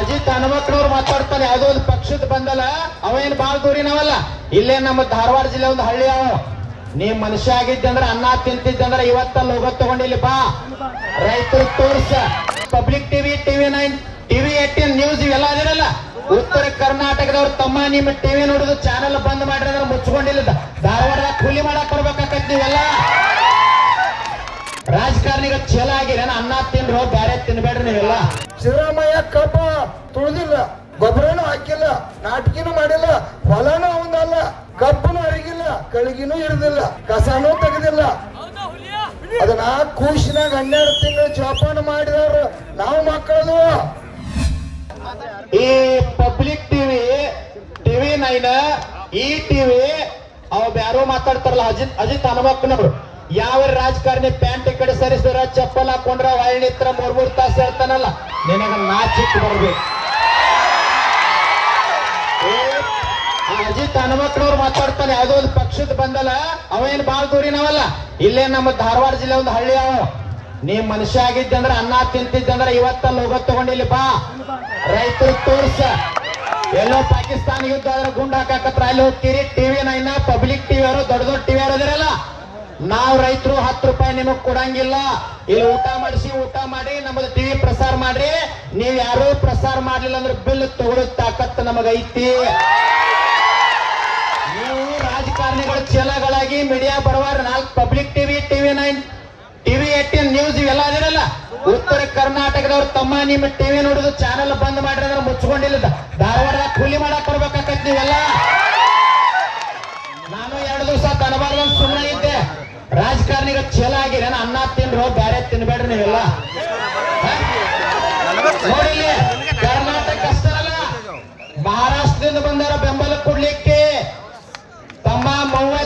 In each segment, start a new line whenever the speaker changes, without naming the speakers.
ಅಜಿತ್ ಹನುಮಕ್ಕನವ್ರು ಮಾತಾಡ್ತಾನೆ, ಯಾವುದೋ ಒಂದು ಪಕ್ಷದ ಬಂದಲ್ಲ ಅವೇನ್ ಬಾಳ ದೂರಿನವಲ್ಲ ಇಲ್ಲೇ ನಮ್ಮ ಧಾರವಾಡ ಜಿಲ್ಲೆ ಒಂದು ಹಳ್ಳಿ ಅವ. ನೀ ಮನುಷ್ಯ ಆಗಿದ್ದಂದ್ರ, ಅನ್ನ ತಿಂತಿದ್ದಂದ್ರ ಇವತ್ತಲ್ಲಿ ಹೋಗೋದ್ ತಗೊಂಡಿಲ್ಲಿ ಬಾ. ರೈತರು ತೋರ್ಸ. Public TV TV nine TV eighteen news ಇವೆಲ್ಲ ಅದಿರಲ್ಲ ಉತ್ತರ ಕರ್ನಾಟಕದವ್ರು ತಮ್ಮ ನಿಮ್ಮ ಟಿವಿ ನೋಡುದು ಚಾನೆಲ್ ಬಂದ್ ಮಾಡ್ರಿ ಅಂದ್ರೆ ಮುಚ್ಕೊಂಡಿಲ್ಲ. ಧಾರವಾಡದಾಗ ಕೂಲಿ ಮಾಡಕ್ ಬರ್ಬೇಕಾಕತ್ ನೀವೆಲ್ಲ. ರಾಜಕಾರಣಿಗಳು ಛಲ ಆಗಿರೇನ ಅನ್ನ ತಿನ್ರೋ ಬ್ಯಾರೆ ತಿನ್ಬೇಡ್ರಿ ನೀವೆಲ್ಲ.
ಸಿದ್ದರಾಮಯ್ಯ ಕಬ್ಬ ತುಳಿದಿಲ್ಲ ಗೊಬ್ಬರನು ಹಾಕಿಲ್ಲ ನಾಟಕಿನೂ ಮಾಡಿಲ್ಲ ಹೊಲನೂ ಅವನಲ್ಲ ಕಬ್ಬನು ಅರಿಗಿಲ್ಲ ಕಳಗಿನೂ ಇರುದಿಲ್ಲ ಕಸನೂ ತೆಗೆದಿಲ್ಲ. ಅದನ್ನ ಕೂಸಿನಾಗ ಹನ್ನೆರಡು ತಿಂಗಳು ಜೋಪಾನ ಮಾಡಿದವರು ನಾವು ಮಕ್ಕಳದು.
ಈ ಪಬ್ಲಿಕ್ ಟಿವಿ ಟಿವಿ ನೈನ್ ಈ ಟಿವಿ ಅವ್ ಯಾರೋ ಮಾತಾಡ್ತಾರಲ್ಲ ಅಜಿತ್ ಅಜಿತ್ ಹನುಮಕ್ಕನವ್ರು ಯಾವ ರಾಜಕಾರಣಿ ಪ್ಯಾಂಟ್ ಕಡೆ ಸರಿಸಿದ್ರ ಚಪ್ಪಲ್ ಹಾಕೊಂಡ್ರ ನಿತ್ರ ಮೂರ್ ಮೂರ್ ತಾಸು ಹೇಳ್ತಾನಲ್ಲ, ನಿನಗ ನಾಚಿಕ್ ಬರ್ಬೇಕು. ಅಜಿತ್ ಹನುಮಕ್ಳವ್ರು ಮಾತಾಡ್ತಾನೆ, ಯಾವುದೋ ಒಂದು ಪಕ್ಷದ ಬಂದಲ್ಲ ಅವೇನ್ ಬಾಳ ದೂರಿನವಲ್ಲ ಇಲ್ಲೇ ನಮ್ಮ ಧಾರವಾಡ ಜಿಲ್ಲೆ ಒಂದು ಹಳ್ಳಿ ಅವ. ನೀ ಮನುಷ್ಯ ಆಗಿದ್ದಂದ್ರ, ಅನ್ನ ತಿಂತಿದ್ದಂದ್ರ ಇವತ್ತ ಲೋಗ ತಗೊಂಡಿಲ್ಲಿ ಬಾ. ರೈತರು ತೋರ್ಸ. ಎಲ್ಲೋ ಪಾಕಿಸ್ತಾನ ಯುದ್ಧ ಆದ್ರೆ ಗುಂಡ್ ಹಾಕಾಕತ್ರ, ಅಲ್ಲಿ ಹೋಗ್ತೀರಿ ಟಿವಿ ನೈನ್, ಪಬ್ಲಿಕ್ ಟಿವಿ ಅವರು ದೊಡ್ಡ ದೊಡ್ಡ ಟಿವಿ ಅವರದಿರಲ್ಲ ನಾವ್ ರೈತರು ಹತ್ತು ರೂಪಾಯಿ ನಿಮಗೆ ಕೊಡಂಗಿಲ್ಲ. ಇಲ್ಲಿ ಊಟ ಮಾಡಿಸಿ, ಊಟ ಮಾಡಿ ನಮ್ಮದು ಟಿವಿ ಪ್ರಸಾರ ಮಾಡ್ರಿ. ನೀವ್ ಯಾರು ಪ್ರಸಾರ ಮಾಡ್ಲಿಲ್ಲ ಅಂದ್ರೆ ಬಿಲ್ ತಗೊಳಕ್ ತಾಕತ್ ನಮಗೈತಿ ನೀವು ರಾಜಕಾರಣಿಗಳ, ಚಲಗಳಾಗಿ ಮೀಡಿಯಾ ಬರುವ ನಾಲ್ಕು public TV TV nine TV eighteen news ಇವೆಲ್ಲ ಅದಿರಲ್ಲ. ಉತ್ತರ ಕರ್ನಾಟಕದವ್ರು ತಮ್ಮ ನಿಮ್ಮ ಟಿವಿ ನೋಡುದು ಚಾನೆಲ್ ಬಂದ್ ಮಾಡ್ರಿ ಅಂದ್ರೆ ಮುಚ್ಕೊಂಡಿಲ್ಲ ಧಾರವಾಡ ಕೂಲಿ ಮಾಡಕ್ ಬರ್ಬೇಕಾಕತ್ ನೀವೆಲ್ಲ. ರಾಜಕಾರಣಿಗಳ ಛಲ ಆಗಿರೇನ ಅನ್ನ ತಿನ್ರೋ, ಬ್ಯಾರೆ ತಿನ್ಬೇಡ್ರಿ ನೀವೆಲ್ಲ? ನೋಡಿ ಕರ್ನಾಟಕ ಮಹಾರಾಷ್ಟ್ರದಿಂದ ಬಂದಾರ ಬೆಂಬಲ ಕೊಡ್ಲಿಕ್ಕೆ ತಮ್ಮ ಮೂವತ್ತೊಂದು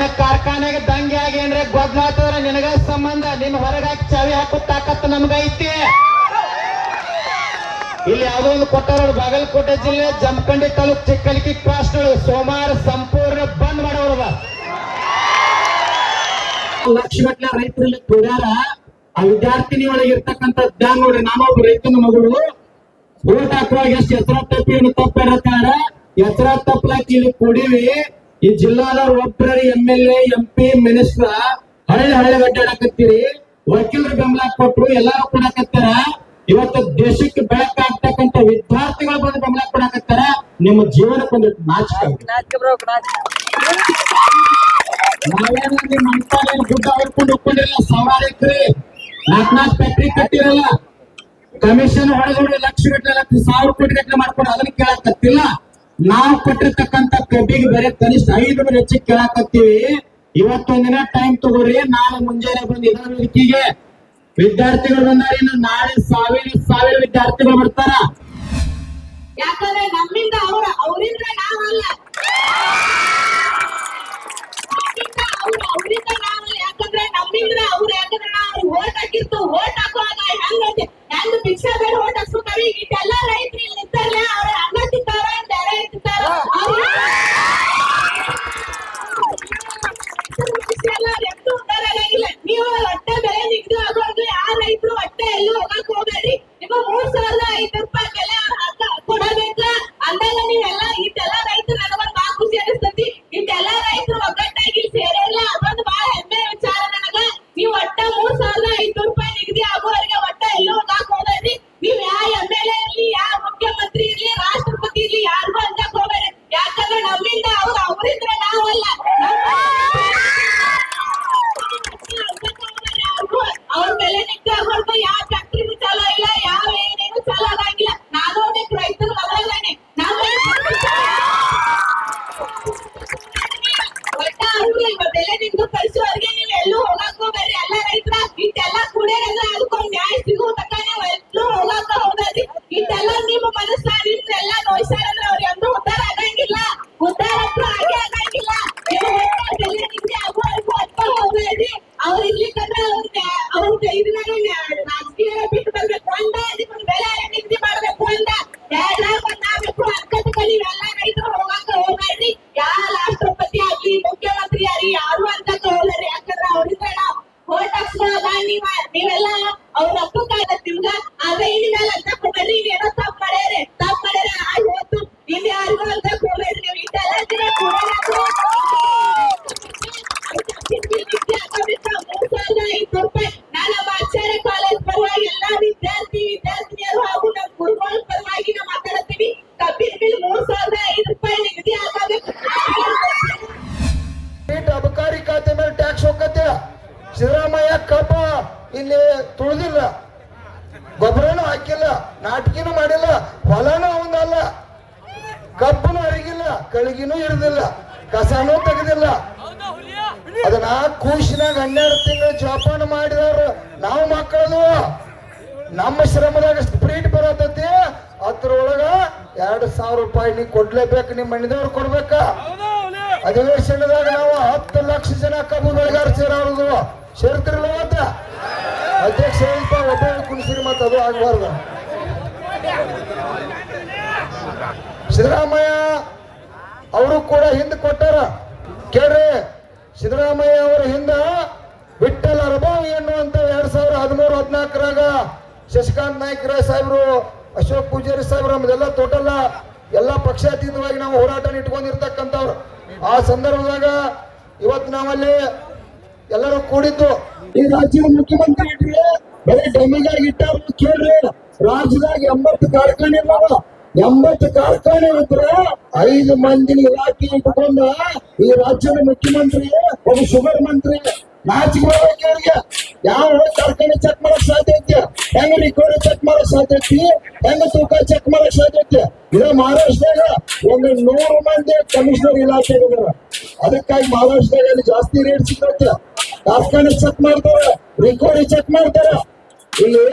ನಿನ್ನ ಕಾರ್ಖಾನೆಗೆ ದಂಗೆ ಆಗಿ ಏನ್ರೆ ಗೊದ್ಲ ನಿನಗ ಸಂಬಂಧ. ನಿನ್ ಹೊರಗಾಕಿ ಚಾವಿ ಹಾಕೋ ತಾಕತ್ತು ನಮ್ಗೈತಿ ಇಲ್ಲಿ ಯಾವುದೋ ಒಂದು ಕೊಟ್ಟಾರ ಬಾಗಲಕೋಟೆ ಜಿಲ್ಲೆ ಜಮಖಂಡಿ ತಾಲೂಕ್ ಚಿಕ್ಕಲಿಕಿ ಕ್ರಾಸ್ ಸೋಮವಾರ ಸಂಪೂರ್ಣ ಬಂದ್ ಮಾಡೋರು ಲಕ್ಷಗಟ್ಲೆ ರೈತರಲ್ಲಿ ಕೂಡ್ಯಾರ ಆ ವಿದ್ಯಾರ್ಥಿನಿ ಒಳಗೆ ಇರ್ತಕ್ಕಂಥ ಜ್ಞಾನ ನೋಡ್ರಿ. ನಾನೊಬ್ಬ ರೈತನ ಮಗಳು. ಓಟ್ ಹಾಕುವಾಗ ಎಷ್ಟು ಎಚ್ಚರ ತಪ್ಪಿ ತಪ್ಪಿರತ್ತಾರ ಎಚ್ಚರ ತಪ್ಪಲಾಕಿ ಇಲ್ಲಿ ಕೂಡಿವಿ. ಈ ಜಿಲ್ಲಾದವ್ರು ಒಬ್ಬರ M L A M P minister ಹಳ್ಳಿ ಹಳ್ಳಿ ಅಡ್ಡಾಡಕತ್ತೀರಿ ವಕೀಲರು ಬೆಂಬಲ ಕೊಟ್ರು ಎಲ್ಲಾರು ಕೊಡಕತ್ತಾರ. ಇವತ್ತು ದೇಶಕ್ಕೆ ಬೆಳಕಾಗ್ತಕ್ಕಂಥ ವಿದ್ಯಾರ್ಥಿಗಳು ಬಂದು ಬೆಂಬಲ ಕೊಡಕತ್ತಾರ. ನಿಮ್ಮ ಜೀವನಕ್ಕೆ ಒಂದು ನಾಚಿಕೆ ಮಂತ್ರಾಲಯ ದುಡ್ಡು ಹೊಡ್ಕೊಂಡು ಹೋಗ್ಕೊಂಡಿರಲ್ಲ ಸಾವಿರಾರು ಎಕರೆ. ನಾಲ್ಕು ನಾಲ್ಕು ಫ್ಯಾಕ್ಟ್ರಿ ಕಟ್ಟಿರಲ್ಲ ಕಮಿಷನ್ ಹೊಡೆದೋಡಿ ಲಕ್ಷ ಗಟ್ಟಲೆ ಸಾವಿರ ಕೋಟಿ ಗಟ್ಟಲೆ ಮಾಡ್ಕೊಂಡು ಅದನ್ನ ಕೇಳಕತ್ತಿಲ್ಲ. ನಾವು ಕೊಟ್ಟಿರ್ತಕ್ಕಂಥ ಕಬ್ಬಿಗೆ ಬೇರೆ ಕನಿಷ್ಠ ಐದು ನೂರು ಹೆಚ್ಚಿಗೆ ಕೇಳಾಕತ್ತೀವಿ. ಇವತ್ತೊಂದಿನ ಟೈಮ್ ತಗೋರಿ, ನಾಳೆ ಮುಂಜಾನೆ ಬಂದು ಇದೇ ವೇದಿಕೆಗೆ ವಿದ್ಯಾರ್ಥಿಗಳು ಬಂದಾರ ಇನ್ನು ನಾಳೆ ಸಾವಿರ ಸಾವಿರ ವಿದ್ಯಾರ್ಥಿಗಳು ಬರ್ತಾರ.
ಯಾಕಂದ್ರೆ ನಮ್ಮಿಂದ ಅವ್ರ ಅವರಿಂದ ನಾವಲ್ಲ. ಅವರಿಂದ ನಾವಲ್ಲ. ಯಾಕಂದ್ರೆ ನಮ್ಮಿಂದ ಅವ್ರು ಯಾಕಂದ್ರೆ ನಾವು ಓಟ್ ಹಾಕಿರ್ತು ಓಟ್ ಹಾಕುವಾಗ ಹೆಂಗ್ ಹೆಂಗ್ ಭಿಕ್ಷಾ ಬೇಡ ಓಟ್ ನೀವೆಲ್ಲ ರೈತರು ಯಾ ರಾಷ್ಟ್ರಪತಿ ಆಗಲಿ ಮುಖ್ಯಮಂತ್ರಿ ಆಗ್ಲಿ ಯಾರು ಅಂತ ಹೋಗ್ರಿ ಯಾಕಂದ್ರ ಅವ್ರಿದ್ರೆ ನಾವು ಓಟ್ ನೀವ ನೀವೆಲ್ಲ ಅವ್ರ ಹಕ್ಕು ಕಾಯ್ದ ನಿಮ್ಗ ಅದೇ ಇಲ್ಲಿ ಮಾಡ್ಯಾರೆ ತಪ್ಪು ಮಾಡ್ಯಾರ ಆಗಿ ಹೋತು ನಿಮ್ ಅಂತ ಹೋಗ್ಬೇಡ್ರಿ ನೀವು ಇದೆಲ್ಲ ಕಾಲೇಜ್ ಪರವಾಗಿ ಎಲ್ಲಾ ವಿದ್ಯಾರ್ಥಿ ವಿದ್ಯಾರ್ಥಿನಿಯರು ಹಾಗೂ ನಮ್ಮ ಗುರುಗಳ ಪರವಾಗಿ ನಾವು ಮಾತಾಡ್ತೀವಿ ಕಬ್ಬನು
ಅರಿಗಿಲ್ಲ ಕಳಗಿನೂ ಇರುದಿಲ್ಲ, ಕಸನೂ ತೆಗೆದಿಲ್ಲ. ಅದನ್ನ ಕೂಸಿನಾಗ ಹನ್ನೆರಡು ತಿಂಗಳು ಜೋಪಾನ ಮಾಡಿದವರು ನಾವು ಮಕ್ಕಳದು ನಮ್ಮ ಶ್ರಮದಾಗ ಸ್ಪ್ರೀಟ್ ಬರತೈತಿ, ಅದ್ರೊಳಗ ಎರಡು ಸಾವಿರ ರೂಪಾಯಿ ನೀ ಕೊಡ್ಲೇಬೇಕು ನಿಮ್ಮ ಮನೆದವ್ರು ಕೊಡ್ಬೇಕ. ಅಧಿವೇಶನದಾಗ ನಾವು ಹತ್ತು ಲಕ್ಷ ಜನ ಕಬ್ಬು ಬೆಳೆಗಾರ ಸೇರೋದು ಸೇರ್ತಿರಲ್ಲ ಮತ್ತ? ಅಧ್ಯಕ್ಷ ಒಬ್ಬ ಕುಣಿಸಿರಿ ಮತ್ತೆ ಅದು ಆಗಬಾರ್ದು. ಸಿದ್ದರಾಮಯ್ಯ ಅವರು ಕೂಡ ಹಿಂದೆ ಕೊಟ್ಟಾರ. ಕೇಳ್ರಿ, ಸಿದ್ದರಾಮಯ್ಯ ಅವರ ಹಿಂದ ವಿಠಲ್ ಅರಬಾವಿ ಎನ್ನುವಂತ ಎರಡ್ ಸಾವಿರ ಹದಿಮೂರು ಹದಿನಾಲ್ಕರಾಗ ಶಶಿಕಾಂತ್ ರಾಯ್ ಸಾಹೇಬ್ರು, ಅಶೋಕ್ ಪೂಜಾರಿ ಸಾಹೇಬ್ರು ನಮ್ದೆಲ್ಲ ತೋಟಲ್ಲ, ಎಲ್ಲ ಪಕ್ಷಾತೀತವಾಗಿ ನಾವು ಹೋರಾಟ ಇಟ್ಕೊಂಡಿರ್ತಕ್ಕಂಥವ್ರು. ಆ ಸಂದರ್ಭದಾಗ ಇವತ್ತು ನಾವಲ್ಲಿ ಎಲ್ಲರೂ ಕೂಡಿದ್ದು. ಈ ರಾಜ್ಯದ ಮುಖ್ಯಮಂತ್ರಿ ಇಟ್ರಿ ಬರೀ ಡಮ್ಮಿಗಾಗಿ ಇಟ್ಟಾರ ಕೇಳ್ರಿ, ರಾಜ್ಯದಾಗ ಎಂಬತ್ತು ಕಾರ್ಖಾನೆ ಇದಾವ ಎಂಬತ್ತು ಕಾರ್ಖಾನೆ ಇದ್ರೆ ಐದು ಮಂದಿ ಇಲಾಖೆ ಇಟ್ಕೊಂಡ ಈ ರಾಜ್ಯದ ಮುಖ್ಯಮಂತ್ರಿ ಒಬ್ಬ ಶುಗರ್ ಮಂತ್ರಿ, ನಾಚಿಕೆ ಅವ್ರಿಗೆ ಯಾವ ಕಾರ್ಖಾನೆ ಚೆಕ್ ಮಾಡಕ್ ಸಾಧ್ಯ ಐತಿ? ಹೆಂಗ ರಿಕವರಿ ಚೆಕ್ ಮಾಡಕ್ ಸಾಧ್ಯ ಐತಿ? ಹೆಂಗ ತೂಕ ಚೆಕ್ ಮಾಡಕ್ ಸಾಧ್ಯ ಐತಿ? ಇದ ಮಹಾರಾಷ್ಟ್ರದಾಗ ಒಂದು ನೂರು ಮಂದಿ ಕಮಿಷನರ್ ಇಲಾಖೆ ಇದ್ರ. ಅದಕ್ಕಾಗಿ ಮಹಾರಾಷ್ಟ್ರದಾಗ ಅಲ್ಲಿ ಜಾಸ್ತಿ ರೇಟ್ ಸಿಗತ್ತೆ. ಕಾರ್ಖಾನೆ ಚೆಕ್ ಮಾಡ್ತಾರ ರಿಕವರಿ ಚೆಕ್ ಮಾಡ್ತಾರ. ಇಲ್ಲಿ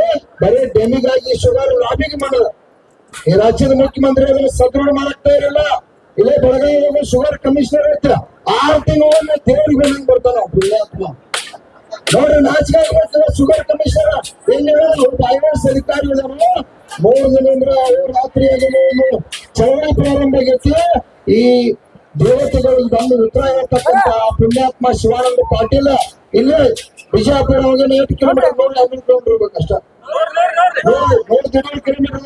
ಬರೀ ಡೆಮಿಗಾಗಿ ಶುಗರ್ ಲಾಬಿಗೆ ಮಾಡೋದು. ಈ ರಾಜ್ಯದ ಮುಖ್ಯಮಂತ್ರಿ ಅದನ್ನ ಸದೃಢ ಮಾಡಕ್ತಾ ಇರಲಿಲ್ಲ ಇಲ್ಲೇ ಬೆಳಗಾವಿ ಶುಗರ್ ಕಮಿಷನರ್ ಐತ್ರ ಆರು ತಿಂಗಳ ದೇವ್ರಿಗೆ ಬಂದಂಗ್ ಬರ್ತಾನ ಪುಣ್ಯಾತ್ಮ ನೋಡ್ರಿ ನಾಚಿಕೆ ಶುಗರ್ ಕಮಿಷನರ್ ಎಲ್ಲಿ ಐವರ್ಸ್ ಅಧಿಕಾರಿ ಮೂರು ದಿನದಿಂದ ಅವ್ರು ರಾತ್ರಿ ಅದನ್ನು ಚಳವಳಿ ಪ್ರಾರಂಭ ಆಗೈತಿ. ಈ ದೇವತೆಗಳು ಬಂದು ಉತ್ತರ ಇರತಕ್ಕಂತ ಪುಣ್ಯಾತ್ಮ ಶಿವಾನಂದ ಪಾಟೀಲ ಇಲ್ಲೇ ಬಿಜಾಪುರ ಹೋಗಿ ಎಂಟು ಕಿಲೋಮೀಟರ್ ನೋಡಿ ಕಿಲೋಮೀಟರ್ ಇರ್ಬೇಕಷ್ಟ. ನೋಡಿ ತಿರುಗಿ ಕಿಲೋಮೀಟರ್